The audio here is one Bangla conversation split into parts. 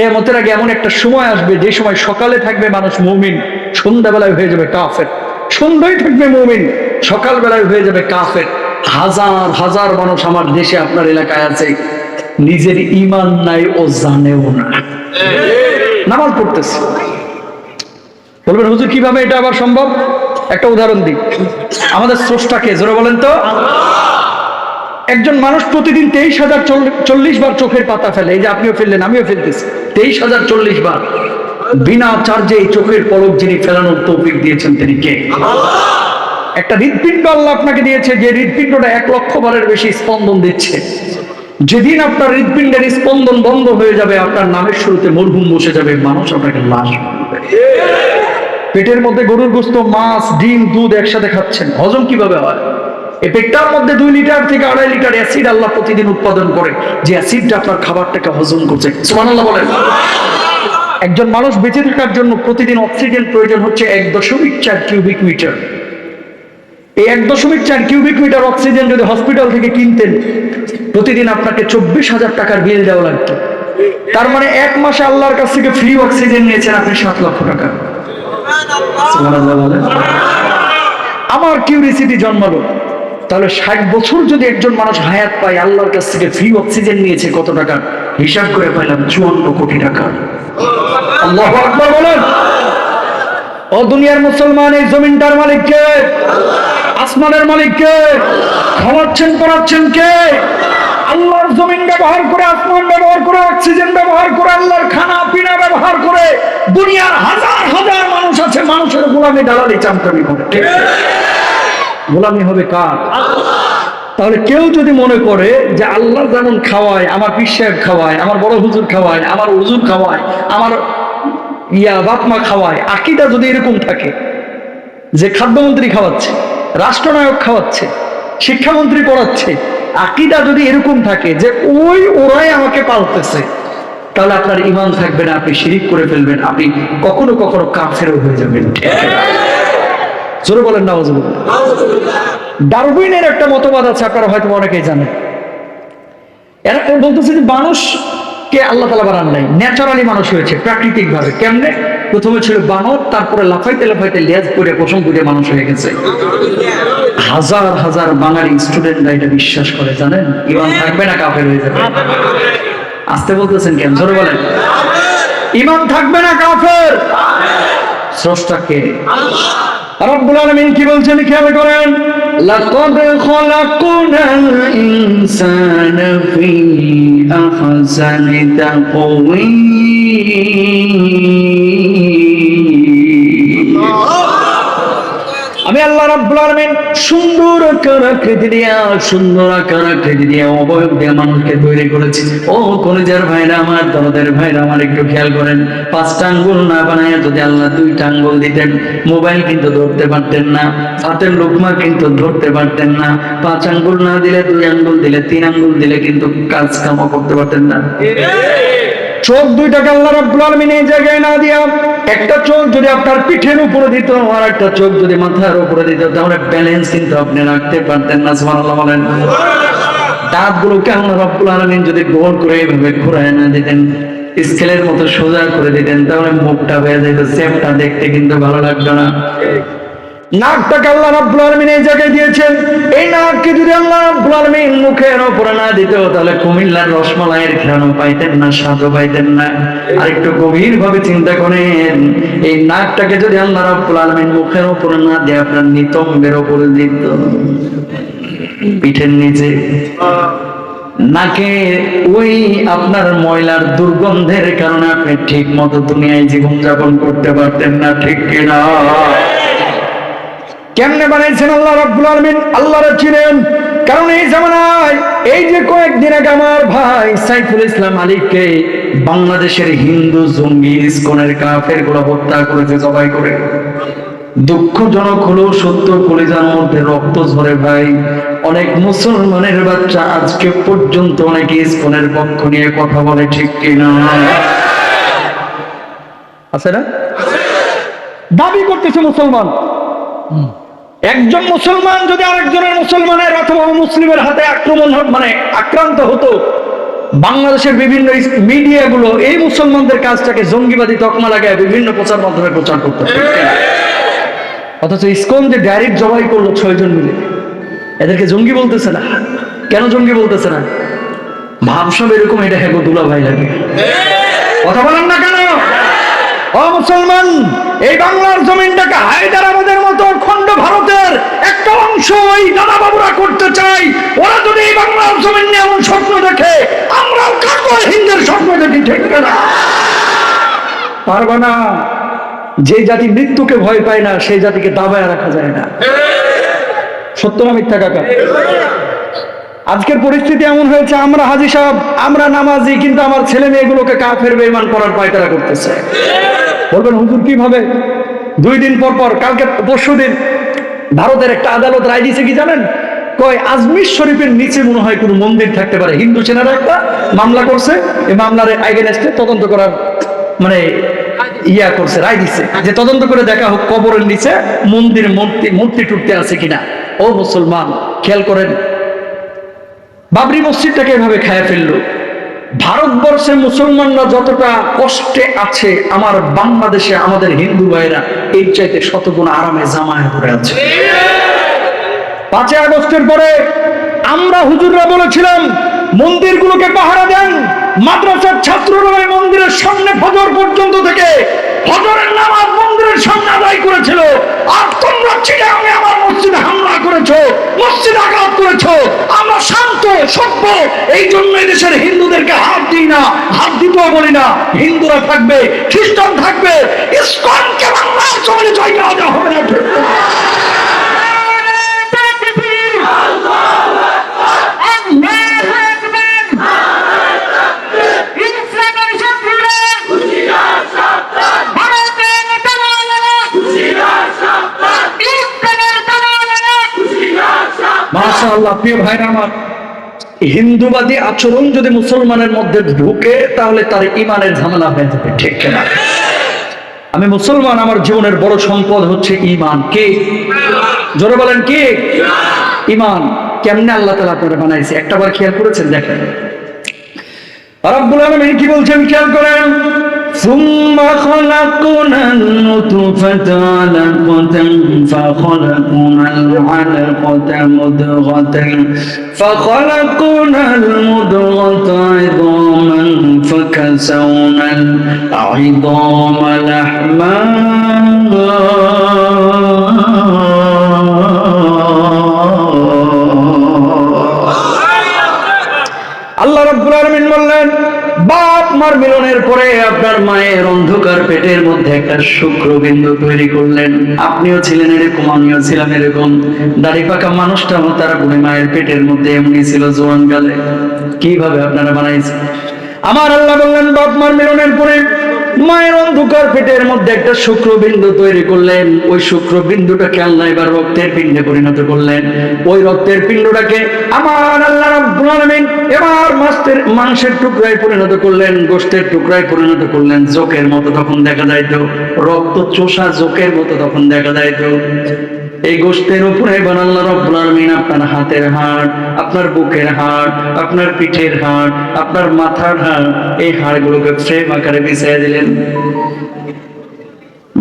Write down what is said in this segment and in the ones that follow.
কেমতের আগে এমন একটা সময় আসবে, যে সময় সকালে থাকবে মানুষ মুমিন, সন্ধ্যাবেলায় হয়ে যাবে কাফের। সন্ধ্যায় থাকবে মুমিন, সকালবেলায় হয়ে যাবে কাফের। হাজার হাজার মানুষ আমার দেশে, আপনার এলাকায় আছে। নিজের ইমান নাই ও জানেও না। নামাজ পড়তেছে। বলবেন, হুজুর, কীভাবে এটা আবার সম্ভব? একটা উদাহরণ দিই। আমাদের স্রষ্টাকে, জোরে বলেন তো। একজন মানুষ প্রতিদিন তেইশ হাজার চল্লিশ বার চোখের পাতা ফেলে। এই যে আপনিও ফেললেন, আমিও ফেলতেছি। তেইশ হাজার চল্লিশ বার। বিনা চার্জে এই চোখের পলক যিনি ফেলানোর তৌফিক দিয়েছেন, তিনি কে? একটা হৃৎপিণ্ড আল্লাহ আপনাকে দিয়েছে, যে হৃৎপিণ্ডটা এক লক্ষ বারের বেশি স্পন্দন দিচ্ছে। যেদিন আপনার হৃৎপিণ্ডের স্পন্দন বন্ধ হয়ে যাবে, আপনার নামের শুরুতে মরহুম বসে যাবে, মানুষ আপনাকে লাশ পেটের মধ্যে গরুর গোস্ত, মাছ, ডিম, দুধ একসাথে খাচ্ছেন। হজম কীভাবে হয়? এই পেটটার মধ্যে দুই লিটার থেকে আড়াই লিটার অ্যাসিড আল্লাহ প্রতিদিন উৎপাদন করে। যে অ্যাসিডটা আপনার খাবারটাকে হজম করছে। সুবহানাল্লাহ বলেন। একজন মানুষ বেঁচে থাকার জন্য প্রতিদিন অক্সিজেন প্রয়োজন হচ্ছে এক দশমিক চার কিউবিক মিটার। এই এক দশমিক চার কিউবিক মিটার অক্সিজেন যদি হসপিটাল থেকে কিনতেন, প্রতিদিন আপনাকে চব্বিশ হাজার টাকার বিল দেওয়া লাগতো। তার মানে এক মাসে আল্লাহর কাছ থেকে ফ্রি অক্সিজেন নিয়েছেন আপনি সাত লক্ষ টাকা। আমার কিউরিসিটি জন্মালো। তাহলে ষাট বছর যদি একজন মানুষ হায়াত পায়, আল্লাহর কাছ থেকে ফ্রি অক্সিজেন নিয়েছে কত টাকা? হিসাব করে পাইলাম চুয়ান্ন কোটি টাকা। আল্লাহ আকবার বলেন। ও দুনিয়ার মুসলমান, এই জমিনটার মালিক কে? আসমানের মালিক কে? খাওয়াচ্ছেন পড়াচ্ছেন কে? আল্লাহর জমিন ব্যবহার করে, আসমান ব্যবহার করে অক্সিজেন ব্যবহার করে, আল্লাহর খানা, পিনা ব্যবহার করে দুনিয়ার হাজার হাজার মানুষ আছে, মানুষের গোলামি, দালালি, চামচামি করে। ঠিক আছে? গোলামি হবে কার তাহলে কেউ যদি মনে করে যে আল্লাহ যেমন খাওয়ায়, আমার সাহেব খাওয়ায়, আমার বড় হুজুর খাওয়ায়, আমার হুজুর খাওয়ায়, আমার ইয়া বাপমা খাওয়ায়, আকিদা যদি এরকম থাকে যে খাদ্যমন্ত্রী খাওয়াচ্ছে, রাষ্ট্রনায়ক খাওয়াচ্ছে, শিক্ষামন্ত্রী পড়াচ্ছে, আকিদা যদি এরকম থাকে যে ওই ওরাই আমাকে পালতেছে, তাহলে আপনার ইমান থাকবে না, আপনি শিরিক করে ফেলবেন, আপনি কখনো কখনো কাফেরও হয়ে যাবেন? জোরে বলেন না ডারউইনের একটা মতবাদ আছে, আপনারা হয়তো অনেকেই জানেন। এরা বলতেছে যে মানুষকে আল্লাহ তালা বানান নাই, ন্যাচারালি মানুষ হয়েছে প্রাকৃতিক ভাবে কেমনে? প্রথমে ছিল বানর, তারপরে লাফাইতে লাফাইতে লেজ করে পশম করে মানুষ হয়ে গেছে। হাজার হাজার বাঙালি স্টুডেন্টরা এটা বিশ্বাস করে, জানেন? ইমান থাকবে না, কাফের হয়ে যাবে। আসতে বলতেছেন কেন? জোরে বলেন। ইমান থাকবে না, কাফের। স্রষ্টাকে রব্বুল আলমিন কি বলছেন খেয়াল করেন? লাকাদ খলাকনাল ইনসানা ফি আহসানি তাকওয়িম সুন্দর আকার আকৃতি দিয়া সুন্দর আকার আকৃতি দিয়া অবয়ব মানুষকে তৈরি করেছি। ও কলেজের ভাইরা আমার ভাইরা আমার, একটু খেয়াল করেন, পাঁচটা আঙ্গুল না বানায় যদি আল্লাহ দুইটা আঙ্গুল দিতেন, মোবাইল কিন্তু ধরতে পারতেন না, হাতের লোকমা কিন্তু ধরতে পারতেন না, পাঁচ আঙ্গুল না দিলে দুই আঙ্গুল দিলে তিন আঙ্গুল দিলে কিন্তু কাজ কামও করতে পারতেন না। চোখ দুইটাকে আল্লাহ রাব্বুল আলামিন এই জায়গায় না দিয়া, একটা চোখ যদি আপনার পিঠের উপরে দিত আর একটা চোখ যদি মাথার উপরে দিত, তাহলে ব্যালেন্স কিন্তু আপনি রাখতে পারতেন না, সুবহানাল্লাহ বলেন। দাঁতগুলোকে আল্লাহ রাব্বুল আলামিন যদি গোল করে এইভাবে ঘুরায় না দিতেন, স্কেলের মতো সোজা করে দিতেন, তাহলে মুখটা হয়ে যেত সেপটা দেখতে কিন্তু ভালো লাগতো না। নাকটাকে আল্লাহ এই জায়গায় দিয়েছেন। এই নাককে যদি আল্লাহ মুখের না দিত, তাহলে কুমিল্লার রসমালাইয়ের পাইতেন না, স্বাদও পাইতেন না। আর একটু গভীর ভাবে চিন্তা করেন, এই নাকটাকে যদি আল্লাহ মুখের না দিয়ে আপনার নিতম্বের উপরে দিত, পিঠের নিচে, নাকে ওই আপনার ময়লার দুর্গন্ধের কারণে আপনি ঠিক মতো দুনিয়ায় জীবন যাপন করতে পারতেন না, ঠিক কিনা? কেমনে বানাইছেন আল্লাহ রাব্বুল আলমিন? আল্লাহর চিনেন। কারণ এই জামানায় এই যে কয়েকদিন আগে আমার ভাই সাইফুল ইসলাম আলীকে বাংলাদেশের হিন্দু জঙ্গি ইসকনের কাফেরগুলো হত্যা করেছে জবাই করে। দুঃখজনক হলেও সত্য কলিজার মধ্যে রক্ত ঝরে ভাই। অনেক মুসলমানের বাচ্চা আজকে পর্যন্ত অনেকে ইসকনের পক্ষ নিয়ে কথা বলে ঠিক কিনা আছে না? দাবি করতেছে মুসলমান। একজন মুসলমান যদি আরেকজনের মুসলমানের অথবা মুসলিমের হাতে আক্রমণ মানে আক্রান্ত হতো, বাংলাদেশের বিভিন্ন মিডিয়াগুলো এই মুসলমানদের কাজটাকে জঙ্গিবাদী তকমা লাগায় বিভিন্ন প্রচার মাধ্যমে প্রচার করতে। অথচ ইসকন যে ডাইরেক্ট জবাই করল ছয়জন মিলে, এদেরকে জঙ্গি বলতেছে না। কেন জঙ্গি বলতেছে না? ভাবসব এরকম, এটা হ্যাঁ দুলা ভাই লাগে। কথা বলেন না কেন? ও মুসলমান, এই বাংলার জমিনটাকে হায়দ্রাবাদের মতো খণ্ড ভারতের একটা অংশ ওই দাদা বাবুরা করতে চাই। ওরা যদি এই বাংলার জমিন নিয়ে এমন স্বপ্ন দেখে, আমরাও কাকো হিন্দের স্বপ্ন দেখি, ঠিক না? পারবা না। যে জাতি মৃত্যুকে ভয় পায় না, সেই জাতিকে দাবায় রাখা যায় না। সত্য না মিথ্যা, কাকা? আজকের পরিস্থিতি এমন হয়েছে, আমরা হাজি সাহেব, আমরা নামাজি, কিন্তু আমার ছেলে মেয়েগুলোকে কাফের, বেঈমান করার পায়তারা করতেছে। বলবেন, হুজুর কীভাবে? দুই দিন পর পর, কালকে পরশু দিন ভারতের একটা আদালত রায় দিয়েছে কি জানেন? কয়, আজমির শরীফের নিচে মনে হয় কোনো মন্দির থাকতে পারে। হিন্দু সেনারা একটা মামলা করছে, এই মামলার আইগেনেস্টে তদন্ত করার মানে ইয়া করছে, রায় দিছে যে তদন্ত করে দেখা হোক কবরের নিচে মন্দির মূর্তি মূর্তি টুটতে আছে কিনা। ও মুসলমান, খেয়াল করেন। বাবরি মসজিদটাকে এভাবে খায় ফেলল। ভারতবর্ষে মুসলমানরা যতটা কষ্টে আছে, আমার বাংলাদেশে আমাদের হিন্দু ভাইরা এই চাইতে শতগুণ আরামে জামায় ধরে আছে। পাঁচই আগস্টের পরে আমরা হুজুররা বলেছিলাম, মন্দিরগুলোকে পাহারা দেন, মাদ্রাসার ছাত্ররা মন্দিরের সামনে ফজর পর্যন্ত থেকে ফজরের নামাজ মন্দিরের সামনে আদায় করেছিল। আর তোমরা চিটাঙে আমার মসজিদে হামলা করেছ, মসজিদ আঘাত করেছ। আমরা শান্ত, সভ্য, এই জন্য দেশের হিন্দুদেরকে হাত দিই না, হাত দিতেও বলি না। হিন্দুরা থাকবে, খ্রিস্টান থাকবে, ইসকনকে চলে জায়গা দেওয়া হবে না প্রিয় ভাইরা আমার, হিন্দুবাদী আচরণ যদি মুসলমানের মধ্যে ঢুকে, তাহলে তার ইমানের ঝামেলা হয়ে যাবে, ঠিক না আমি মুসলমান, আমার জীবনের বড় সম্পদ হচ্ছে ইমান। কে? জোরে বলেন, কে? ইমান। কেমনে আল্লাহ তালা আপনারা বানাইছে? একটা বার খেয়াল করেছেন, দেখেন। রব্বুল আলামিন কি বলছেন, খেয়াল করেন? ثم خلقنا النطفة علقة فخلقنا العلقة مضغة فخلقنا المضغة عظاما فكسونا العظام لحما বাপ মার মিলনের পরে আপনার মায়ের অন্ধকার পেটের মধ্যে একটা শুক্রবিন্দু তৈরি করলেন। আপনিও ছিলেন এরকম, আমিও ছিলাম এরকম। দাড়ি পাকা মানুষটা তারা বুড়ি মায়ের পেটের মধ্যে এমনি ছিল জোয়ান গালে কীভাবে আপনারা বানাইছেন? আমার আল্লাহ বললেন, বাপ মার মিলনের পরে মায়ের অন্ধকার পেটের মধ্যে একটা শুক্রবিন্দু তৈরি করলেন। ওই শুক্রবিন্দুটাকে আল্লাহ এবার রক্তের পিণ্ডে পরিণত করলেন। ওই রক্তের পিণ্ডটাকে আমার আল্লাহ রাব্বুল আলামিন এবার মাছের, মাংসের টুকরায় পরিণত করলেন, গোষ্ঠের টুকরায় পরিণত করলেন। জোকের মতো তখন দেখা যাইতো। রক্ত চোষা জোকের মতো তখন দেখা যাইতো। এই গোশতের উপরে এবার আল্লাহ রাব্বুল আলামিন আপনার হাতের হাড়, আপনার বুকের হাড়, আপনার পিঠের হাড়, আপনার মাথার হাড়, এই হাড়গুলোকে ফ্রেম আকারে বিছিয়ে দিলেন।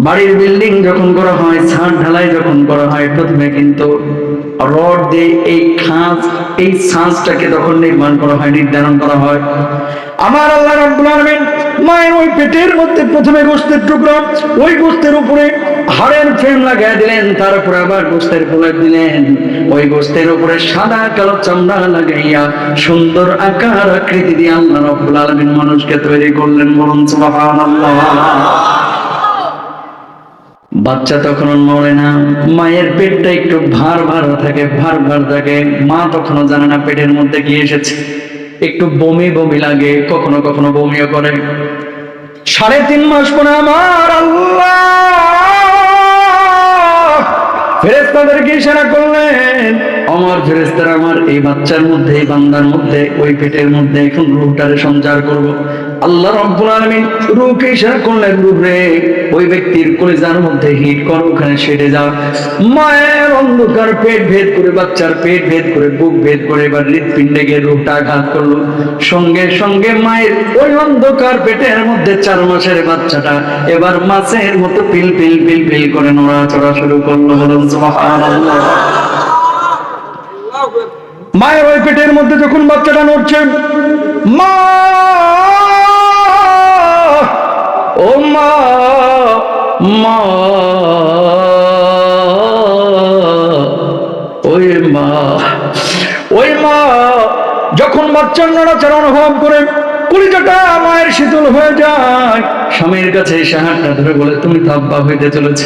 বাড়ির বিল্ডিং যখন করা হয়, ছাদ ঢালাই যখন করা হয়, প্রথমে কিন্তু রড দিয়ে এই খাঁজ, এই ছাঁচটাকে তখন নির্মাণ করা হয়, নির্ধারণ করা হয়। আমার আল্লাহ রাব্বুল আলামিন মায়ের ওই পেটের মধ্যে প্রথমে গোস্তের টুকরা, ওই গোস্তের উপরে হাড়ের ফ্রেম লাগাই দিলেন, তারপরে আবার গোস্তের প্রলেপ দিলেন। ওই গোস্তের উপরে সাদা কালো চামড়া লাগাইয়া সুন্দর আকার আকৃতি দিয়ে আল্লাহ রাব্বুল আলামিন মানুষকে তৈরি করলেন বলুন, সুবহানাল্লাহ। বাচ্চা তখন মরে না, মায়ের পেটটা একটু ভার ভার থাকে, ভার ভার থাকে। মা তখনও জানে না পেটের মধ্যে কি এসেছে। একটু বমি বমি লাগে, কখনো কখনো বমিও করে। সাড়ে তিন মাস পরে আমার আল্লাহ ফেরেস্তাদেরকে ইশারা করলেন আমার ফেরেস্তার আমার এই বাচ্চার মধ্যে, এই বান্দার মধ্যে, ওই পেটের মধ্যে এখন রূপটারে সঞ্চার করব? আল্লাহ রব্বুল আলামিন রূহকে ইশারা করলেন রূহ রে ওই ব্যক্তির কলিজার মধ্যে হিট কর, ওখানে সেটে যাও মায়ের অন্ধকার পেট ভেদ করে, বাচ্চার পেট ভেদ করে, বুক ভেদ করে এবার হৃৎপিণ্ডে গিয়ে রূপটা আঘাত করল। সঙ্গে সঙ্গে মায়ের ওই অন্ধকার পেটের মধ্যে চার মাসের বাচ্চাটা এবার মাছের মতো পিল পিল পিল পিল করে নড়াচড়া শুরু করল বলুন, সুবহানাল্লাহ। মায়ের ওই পেটের মধ্যে যখন বাচ্চাটা নড়ছে, মা! ও মা! মা! ওই মা! ওই মা! যখন বাচ্চার নড়াচড়া অনুভব করে কুড়িটাটা মায়ের শীতল হয়ে যায়, স্বামীর কাছে এসে হাতটা ধরে বলে, তুমি তো আব্বা হইতে চলেছে।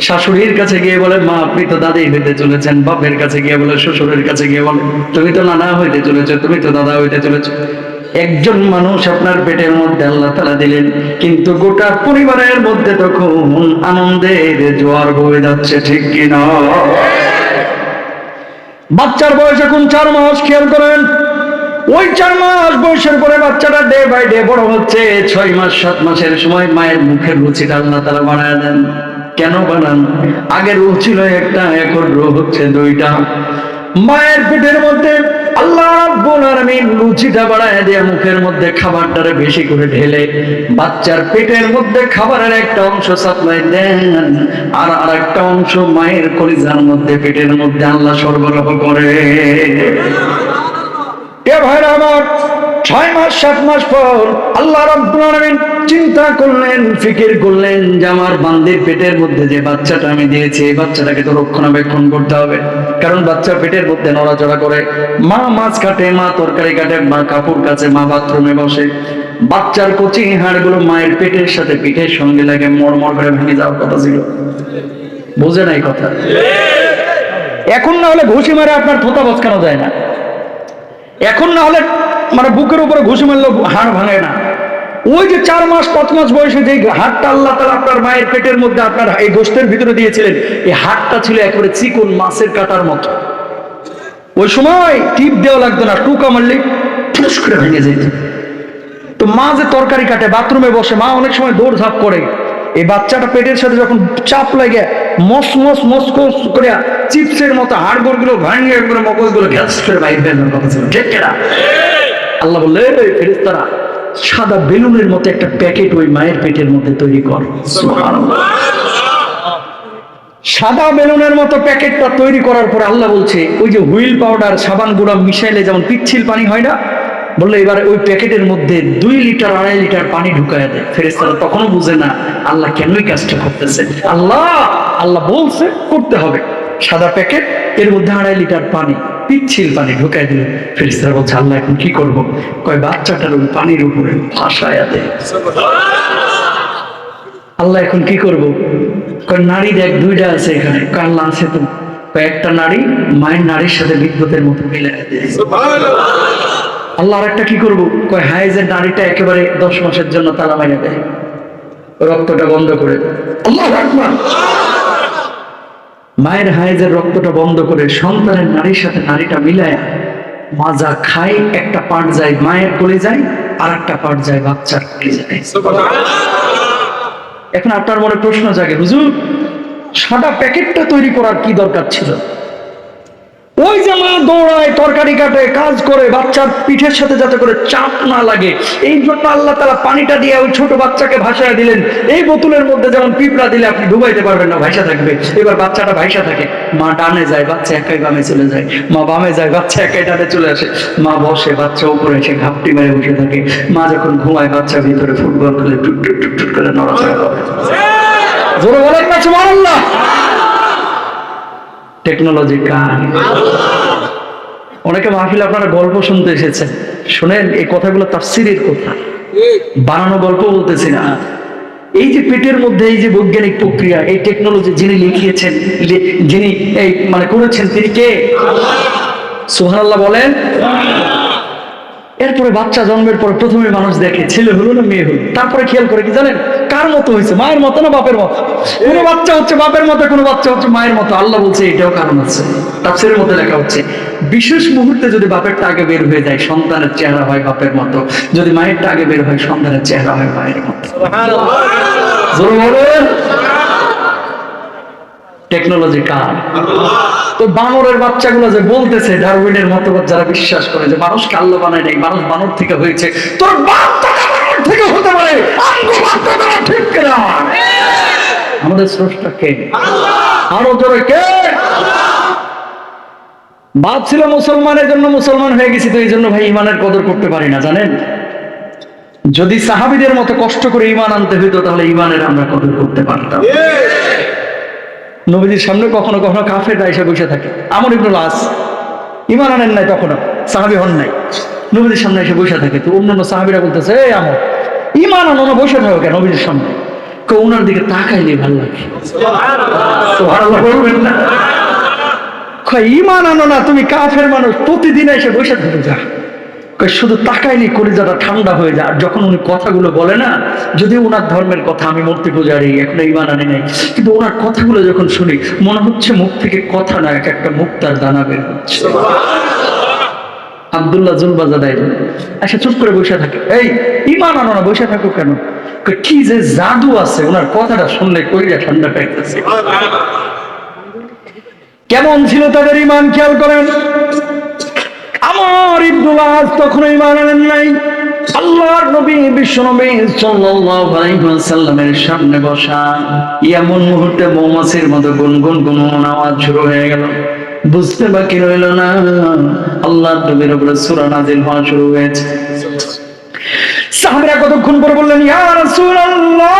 শাশুড়ির কাছে গিয়ে বলে, মা, আপনি তো দাদি হইতে চলেছেন, বাপের কাছে গিয়ে বলে, শ্বশুরের কাছে গিয়ে বলে, তুমি তো নানা হইতে চলেছো, তুমি তো দাদা হইতে চলেছো। একজন মানুষ আপনার পেটের মধ্যে আল্লাহ তালা দিলেন, কিন্তু গোটা পরিবারের মধ্যে তখন আনন্দের জোয়ার বয়ে যাচ্ছে, ঠিক কিনা বাচ্চার বয়স এখন চার মাস, খেয়াল করেন। ওই চার মাস বয়সের পরে বাচ্চাটা ডে বাই ডে বড় হচ্ছে, ছয় মাস, সাত মাসের সময় মায়ের মুখের রুচিটা আল্লাহ তারা বানায় দেন। কেন বানান? আগের রূপ ছিল একটা, এখন রূপ হচ্ছে দুইটা। মায়ের পেটের মধ্যে আল্লাহ বাড়ায় দিয়ে মুখের মধ্যে খাবারটারে বেশি করে ঢেলে, বাচ্চার পেটের মধ্যে খাবারের একটা অংশ সাপ্লাই দেন, আর আর একটা অংশ মায়ের কলিজার মধ্যে, পেটের মধ্যে আল্লাহ সরবরাহ করে। এ ভাইরা আমার ছয় মাস সাত মাস পর আল্লাহ রাব্বুল আলামিন চিন্তা করলেন ফিকির করলেন যে আমার বান্দির পেটের মধ্যে যে বাচ্চাটা আমি দিয়েছি এই বাচ্চাটাকে তো রক্ষণাবেক্ষণ করতে হবে। কারণ বাচ্চা পেটের মধ্যে নড়াচড়া করে। মা মাছ কাটে মা তরকারি কাটে মা কাপড় কাচে মা বাথরুমে বসে। বাচ্চার কচি হাড়গুলো মায়ের পেটের সাথে পিঠের সঙ্গে লাগে মরমর করে ভেঙে যাওয়ার কথা ছিল। বুঝে নাই কথা? এখন না হলে ঘুষি মারে আপনার থোতা বসকানো যায় না। এখন না হলে মানে বুকের উপরে ঘুষি মারলে হাড় ভাঙে না। ওই যে চার মাস, পাঁচ মাস বয়সে যে হাড়টা আল্লাহ তালা আপনার মায়ের পেটের মধ্যে আপনার এই গোষ্ঠের ভিতরে দিয়েছিলেন, এই হাড়টা ছিল একেবারে চিকন মাছের কাটার মতো। ওই সময় টিপ দেওয়া লাগতো না, টুকা মারলে ফুস করে ভেঙে যেত। তো মা যে তরকারি কাটে, বাথরুমে বসে, মা অনেক সময় দৌড় ঝাঁপ করে। এই বাচ্চাটা পেটের সাথে যখন চাপ লাগে, মস মস মস কস করে চিপসের মতো হাড়গোড়গুলো ভাঙে একবারে মগজগুলো গ্যাস করে বাইর বের কথা ছিল। ঠিক কিনা? আল্লাহ বললে ফেরেস্তারা সাদা বেলুনের মতো একটা প্যাকেট ওই মায়ের পেটের মধ্যে তৈরি কর। সাদা বেলুনের মতো প্যাকেটটা তৈরি করার পর আল্লাহ বলছে, ওই যে হুইল পাউডার, সাবান গুঁড়া মিশাইলে যেমন পিচ্ছিল পানি হয় না বলল, এবার ওই প্যাকেটের মধ্যে দুই লিটার, আড়াই লিটার পানি ঢুকায় দেয়। ফেরেস্তারা তখনও বুঝে না আল্লাহ কেনই কাজটা করতেছে। আল্লাহ আল্লাহ বলছে, করতে হবে। সাদা প্যাকেট, এর মধ্যে আড়াই লিটার পানি, পিচ্ছিল পানি ঢুকায় দিল। ফেরেস্তারা বলছে, আল্লাহ, এখন কি করব? কয়, বাচ্চাটার ওই পানির উপরে ভাসায় দেয়। আল্লাহ, এখন কি করব? কয় নারী দেখ, দুইটা আছে এখানে। কয়, আল্লাহ, আছে তো। একটা নারী মায়ের নারীর সাথে বিদ্যুতের মতো মিলে দেয় আল্লাহ আর একটা কি করব? কয় হাইজের নারীটা একেবারে দশ মাসের জন্য তালা মাইনে দেয়। রক্তটা বন্ধ করে। মায়ের হাইজের রক্তটা বন্ধ করে সন্তানের নারীর সাথে নারীটা মিলায় মাজা খায়, একটা পাট যায় মায়ের কোলে যায় আর একটা পাট যায় বাচ্চার কোলে যায়। এখন আপনার মনে প্রশ্ন জাগে, হুজুর, সাদা প্যাকেটটা তৈরি করার কি দরকার ছিল? ওই যে মা দৌড়ায় তরকারি কাটে কাজ করে বাচ্চার পিঠের সাথে যাতে করে চাপ না লাগে। এই জন্য আল্লাহ তালা পানিটা দিয়ে ওই ছোট বাচ্চাকে ভাসায় দিলেন। এই বোতলের মধ্যে যেমন পিঁপড়া দিলে আপনি ডুবাইতে পারবেন না ভাইসা থাকবে। এবার বাচ্চাটা ভাইসা থাকে। মা ডানে যায় বাচ্চা একাই বামে চলে যায়। মা বামে যায় বাচ্চা একাই ডানে চলে আসে। মা বসে বাচ্চা উপরে এসে ঘাপটি মেরে বসে থাকে। মা যখন ঘুমায় বাচ্চা ভিতরে ফুটবল খেলে টুক টুক টুক টুক করে নড়াচড়া করে। জোরে বলেন না সুবহানাল্লাহ। টেকনোলজি কাহিনী অনেকে মাহফিল আপনারা গল্প শুনতে এসেছেন শুনেন, এই কথাগুলো তাফসিরের কথা। বানানো গল্প বলতেছি না। এই যে পেটের মধ্যে এই যে বৈজ্ঞানিক প্রক্রিয়া, এই টেকনোলজি যিনি লিখিয়েছেন যিনি এই মানে করেছেন, তিনি কে? সুহানাল্লাহ বলেন। এরপরে বাচ্চা জন্মের পর প্রথমে মানুষ দেখে, ছেলে হলো না মেয়ে হলো? তারপরে খেয়াল করে কি জানেন? কার মতো হয়েছে? মায়ের মতো না বাপের মতো? কোনো বাচ্চা হচ্ছে বাপের মতো কোনো বাচ্চা হচ্ছে মায়ের মতো। আল্লাহ বলছে এটাও কারণ আছে। তাফসীরের মধ্যে লেখা হচ্ছে বিশেষ মুহূর্তে যদি বাপেরটা আগে বের হয়ে যায় সন্তানের চেহারা হয় বাপের মতো। যদি মায়েরটা আগে বের হয় সন্তানের চেহারা হয় মায়ের মতো। টেকনোলজি কার? তো বানরের বাচ্চাগুলো যে বলতেছে ডারউইনের মতবাদ যারা বিশ্বাস করে যে মানুষকে আল্লাহ বানায় নাই মানুষ বানর থেকে হয়েছে। তোর বাপ থেকে হতে পারে ঠিক না আমাদের স্রষ্টা কে? আরও জোরে কে? বাপ ছিল মুসলমানের জন্য মুসলমান হয়ে গেছি তো এই জন্য ভাই ইমানের কদর করতে পারি না জানেন? যদি সাহাবিদের মতো কষ্ট করে ইমান আনতে হইতো তাহলে ইমানের আমরা কদর করতে পারতাম। নবীজির সামনে কখনো কখনো কাফেররা এসে বসে থাকে। আমর ইবনুল আস ইমান আনেন নাই তখনও সাহাবি হন নাই। নবীজির সামনে এসে বসে থাকে। তো অন্যান্য সাহাবিরা বলতেছে এই আমর ইমান আনো বসে থাকো কেন নবীজির সামনে? কেউ ওনার দিকে তাকাইলে ভালো লাগে। বলবেন না। ইমান আনো না, তুমি কাফের মানুষ, প্রতিদিন এসে বসে থাকো যা। শুধু তাকাইনি, কলিজাটা ঠান্ডা হয়ে যায়। যখন উনি কথাগুলো বলে না, যদি ওনার ধর্মের কথা, আমি মূর্তি পূজারি, এখন ইমান আনি নাই, কিন্তু ওনার কথাগুলো যখন শুনি, মনে হচ্ছে মুখ থেকে কথা না, এক একটা মুক্তার দানা বের হচ্ছে। আবদুল্লাহ জুলবাজাদাই আচ্ছা চুপ করে বসে থাকে। এই ইমান আনো না, বসে থাকো কেন? কি যে জাদু আছে, ওনার কথাটা শুনলে কইরা ঠান্ডা পাইতেছে। কেমন ছিল তাদের ইমান খেয়াল করেন? আমার ইবনুল আজ তখন ইমান আনেন নাই। আল্লাহর নবী, বিশ্ব নবী সাল্লাল্লাহু আলাইহি ওয়াসাল্লামের সামনে বসা এমন মুহূর্তে মৌমাছির মতো গুনগুন গুনগুন আওয়াজ শুরু হয়ে গেল। বুঝতে বাকি রইল না। আল্লাহর নবীর উপরে সূরা নাজিল হওয়া শুরু হয়েছে। সাহাবীরা কতক্ষণ পরে বললেন, ইয়া রাসূলুল্লাহ,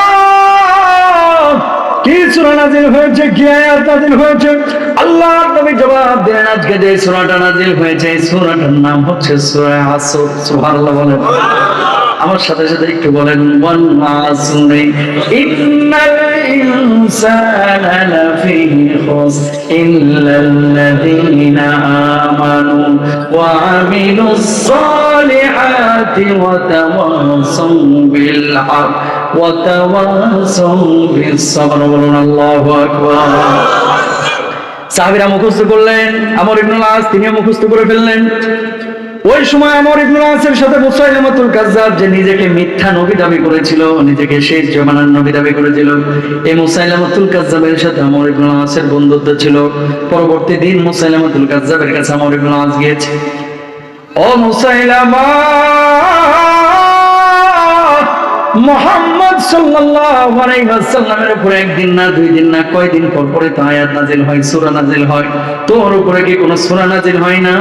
কি সূরা নাজিল হয়েছে, কি আয়াত নাজিল হয়েছে? আল্লাহর নবী জবাব দেন আজকে যে সূরাটা নাজিল হয়েছে, এই সূরাটার নাম হচ্ছে সূরা আসর সুবহানাল্লাহ বলেন। আমার সাথে সাথে একটু বলেন, ওয়ান আসরি ইন্নাল ইনসানা লাফি খুস ইল্লাল্লাযীনা আমানু ওয়া আমিলুস সালিহাতি ওয়া তাওয়াসাউ বিল হক ওয়া তাওয়াসাউ বিস বলুন, আল্লাহু আকবার। সাহাবীরা মুখস্থ করলেন, আমর ইবনুল আস তিনিও মুখস্থ করে ফেললেন। ওই সময় আমার ইবনুল আসের সাথে মুসাইলামাতুল কাজ্জাব যে নিজেকে মিথ্যা নবী দাবি করেছিল, নিজেকে শেষ জমানার নবী দাবি করেছিল, এই মুসাইলামাতুল কাজ্জাবের সাথে আমার ইবনুল আসের বন্ধুত্ব ছিল। পরবর্তী দিন মুসাইলামাতুল কাজ্জাবের কাছে আমার ইবনুল আস গিয়েছে। ও মুসাইলামা! মোহাম্মদ সাল্লাল্লাহু আলাইহি ওয়াসাল্লামের উপরে একদিন না, দুই দিন না, কয়দিন পর পরে তো আয়াত নাজিল হয়, সূরা নাজিল হয়। তোর উপরে কি কোনো সূরা নাজিল হয় না?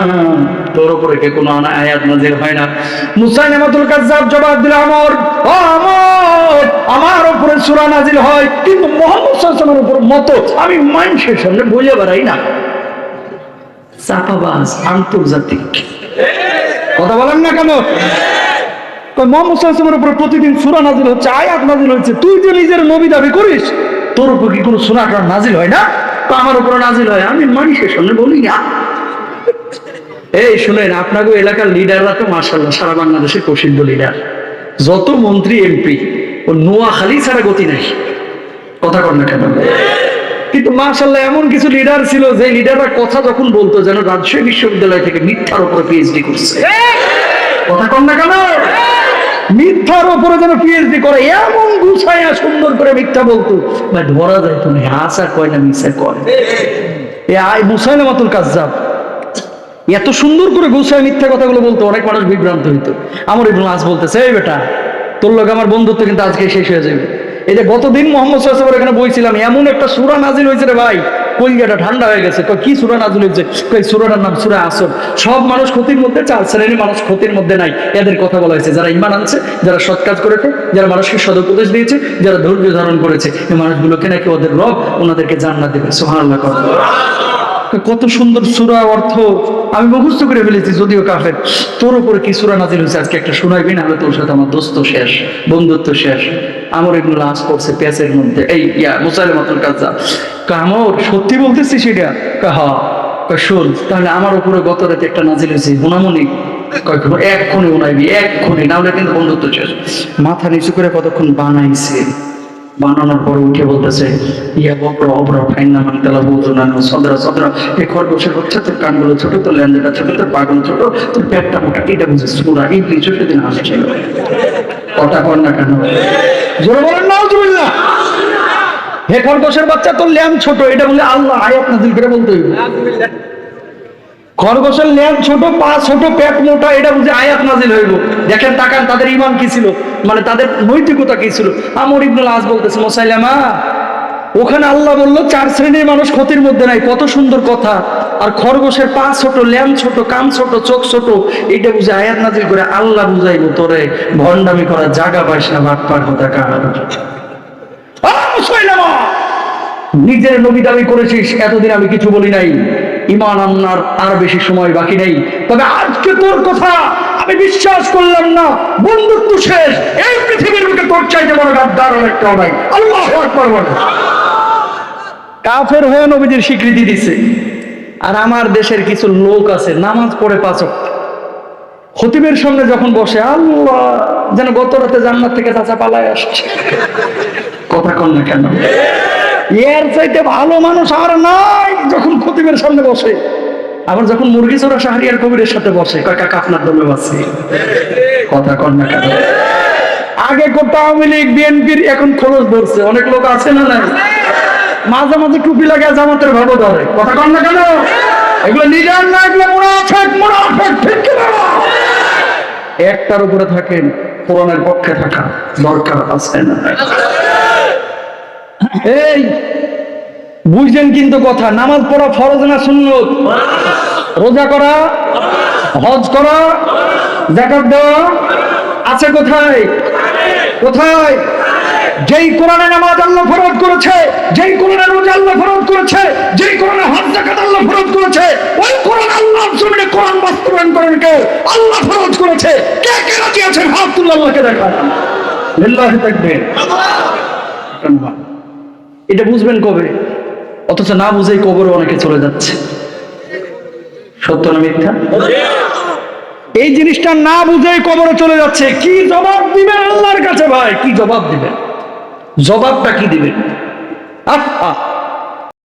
তোর উপরে কি কোনো আয়াত নাজিল হয় না? মুসাইলামাতুল কাজ্জাব জবাব দিল, আমর, ও আমর, আমার উপরে সূরা নাজিল হয়, কিন্তু মোহাম্মদ সাল্লাল্লাহু উপর মতো আমি মানুষের সামনে বলে বেড়াই না। চাপাবাজ আন্তর্জাতিক। কথা বলেন না কেন? মোহাম্মদ উপর প্রতিদিন সূরা নাজিল হচ্ছে, আয়াত নাজিল তুই যে নিজের নবী দাবি করিস, তোর উপর কি কোনো সূরা টরা নাজিল হয় না? তো আমার উপর নাজিল হয়। আমি মানুষের বলি না। এই শুনেন, আপনাকে এলাকার লিডাররা তো মার্শাল্লাহ সারা বাংলাদেশের লিডার যত মন্ত্রী এমপি ও নোয়া খালি ছাড়া গতি নাই। কথা কর না কেন? কিন্তু মাশাল্লাহ এমন কিছু লিডার ছিল যে লিডাররা কথা যখন বলতো, যেন রাজশাহী বিশ্ববিদ্যালয় থেকে মিথ্যার উপরে পিএইচডি করছে। কথা কর না কেন? মিথ্যার উপরে যেন পিএইচডি করে, এমন গুছাইয়া সুন্দর করে মিথ্যা বলতো। ভাই ধরা যায় তুমি হাসা কয় না মিশা কয়। এ আয় কাজ্জাব, এত সুন্দর করে গুছায় মিথ্যা কথাগুলো বলতো, অনেক মানুষ বিভ্রান্ত হইতো। আমার ইবনুল আজ বলতেছে বেটা, তোর লোক আমার বন্ধুত্ব কিন্তু আজকে শেষ হয়ে যাবে। এই যে গতদিন মোহাম্মদ সাল্লাল্লাহু এখানে বইছিলাম, এমন একটা সুরা নাজিল হয়েছে রে ভাই কলিজাটা ঠান্ডা হয়ে গেছে কি সূরা নাজিল হয়েছে কই সূরাটার নাম সূরা আসর। সব মানুষ ক্ষতির মধ্যে, চার শ্রেণির মানুষ ক্ষতির মধ্যে নাই। এদের কথা বলা হয়েছে, যারা ইমান আনছে, যারা সৎ কাজ করেছে, যারা মানুষকে সদুপদেশ দিয়েছে, যারা ধৈর্য ধারণ করেছে, এই মানুষগুলোকে নাকি ওদের রব ওনাদেরকে জান্নাত দেবে। সুবহানাল্লাহ কত সুন্দর সুরা অর্থ। আমি মুখস্থ করে ফেলেছি, যদিও কাফের। তোর উপরে কি সুরা নাজিল হয়েছে, আজকে একটা শোনাইবি না হলে তোর সাথে আমার দোস্ত শেষ, বন্ধুত্ব শেষ। আমার এগুলো লাশ করছে পেঁচের মধ্যে। এই, ইয়া মুসাইলে মাতুল কাজা কামর সত্যি বলতেছি সেটা কাহা শোন, তাহলে আমার উপরে গত রাতে একটা নাজিল হয়েছে গুনামনি এক্ষণে উনাইবি এক্ষণে না হলে কিন্তু বন্ধুত্ব শেষ। মাথা নিচু করে কতক্ষণ বানাইছে? বানানোর পর উঠে বলতেছে, ইয়া বব্র অব্র, ফাইন্না মান তালা বুজুনা সদরা সদরা। এই খরগোশের হচ্ছে তোর কানগুলো ছোট, তোর ল্যান্ডেটা ছোট, তোর পাগুলো ছোট, তোর পেটটা মোটা, এটা বুঝে সুরা এই কিছু সেদিন আসছে কথা কর না কেন? জোরে বলেন না হে খরগোশের বাচ্চা, তোর ল্যাম ছোট, এটা বলে আল্লাহ করে বলতে খরগোশের ল্যাম ছোট, পা ছোট, পেট মোটা, এটা বুঝে আয়াত নাজিল হইল দেখেন, তাকান, তাদের ইমান কি ছিল? মানে তাদের নৈতিকতা কি ছিল? আমর ইবনুল আজ বলতেছে, মোসাইলামা ওখানে আল্লাহ বলল, চার শ্রেণির মানুষ ক্ষতির মধ্যে নাই, কত সুন্দর কথা। আর খরগোশের পা ছোট, ল্যাম ছোট, কান ছোট, চোখ ছোট এটা বুঝে আয়াত নাজিল করে আল্লাহ বুঝাইবো, তোরে ভণ্ডামি করার জায়গা পাইস না বাট কথা কার? নিজের নবী দাবি করেছিস, এতদিন আমি কিছু বলি নাই। ইমান আন্নার আর বেশি সময় বাকি নেই। তবে আজকে তোর কথা আমি বিশ্বাস করলাম না। বন্ধুত্ব শেষ। এই পৃথিবীর মুখে তোর চাইতে বড় গাদ্দার একটাও নাই। আল্লাহ আকবার বলে কাফের হয়ে নবীদের স্বীকৃতি দিছে। আর আমার দেশের কিছু লোক আছে, নামাজ পড়ে পাচক খতিবের সামনে যখন বসে, আল্লাহ, যেন গত রাতে জান্নাত থেকে চাচা পালায় আসছে। কথা কন না কেন? এর চাইতে ভালো মানুষ আর নাই যখন খতিবের সামনে বসে। আবার যখন মুরগি চোরা শাহরিয়ার কবিরের সাথে বসে, কয়, কাকা, আপনার দমে বাসি কথা কন না কেন? আগে করতো আওয়ামী লীগ, বিএনপির, এখন খরচ ধরছে। অনেক লোক আছে না নাই? মাঝে মাঝে টুপি লাগে জামাতের ভাবো ধরে। কথা কন না কেন? এগুলো লিডার না, এগুলো মুনাফেক মুনাফেক ঠিক একটার উপরে থাকেন, কোরআনের পক্ষে থাকা দরকার আছে না এই, বুঝলেন কিন্তু কথা, নামাজ পড়া ফরজ না সুন্নত? রোজা করা, হজ করা, জাকাত দেওয়া, আছে কোথায়? কোথায়? যেই কোরআনে নামাজ আল্লাহ ফরজ করেছে, যেই কোরআনে রোজা আল্লাহ ফরজ করেছে, যেই কোরআনে হজ জাকাত আল্লাহ ফরজ করেছে, ওই কোরআন আল্লাহ জমিনে কোরআন বাস্তবায়ন করেন কে আল্লাহ ফরজ করেছে। কে কে রাজি আছেন? হাত তুলে আল্লাহকে দেখান। এটা বুঝবেন কবে? অথচ না বুঝেই কবরে অনেকে চলে যাচ্ছে। সত্য না মিথ্যা? এই জিনিসটা না বুঝেই কবরে চলে যাচ্ছে। কি জবাব দিবেন আল্লাহর কাছে ভাই? কি জবাব দিবেন? জবাবটা কি দিবেন? আহ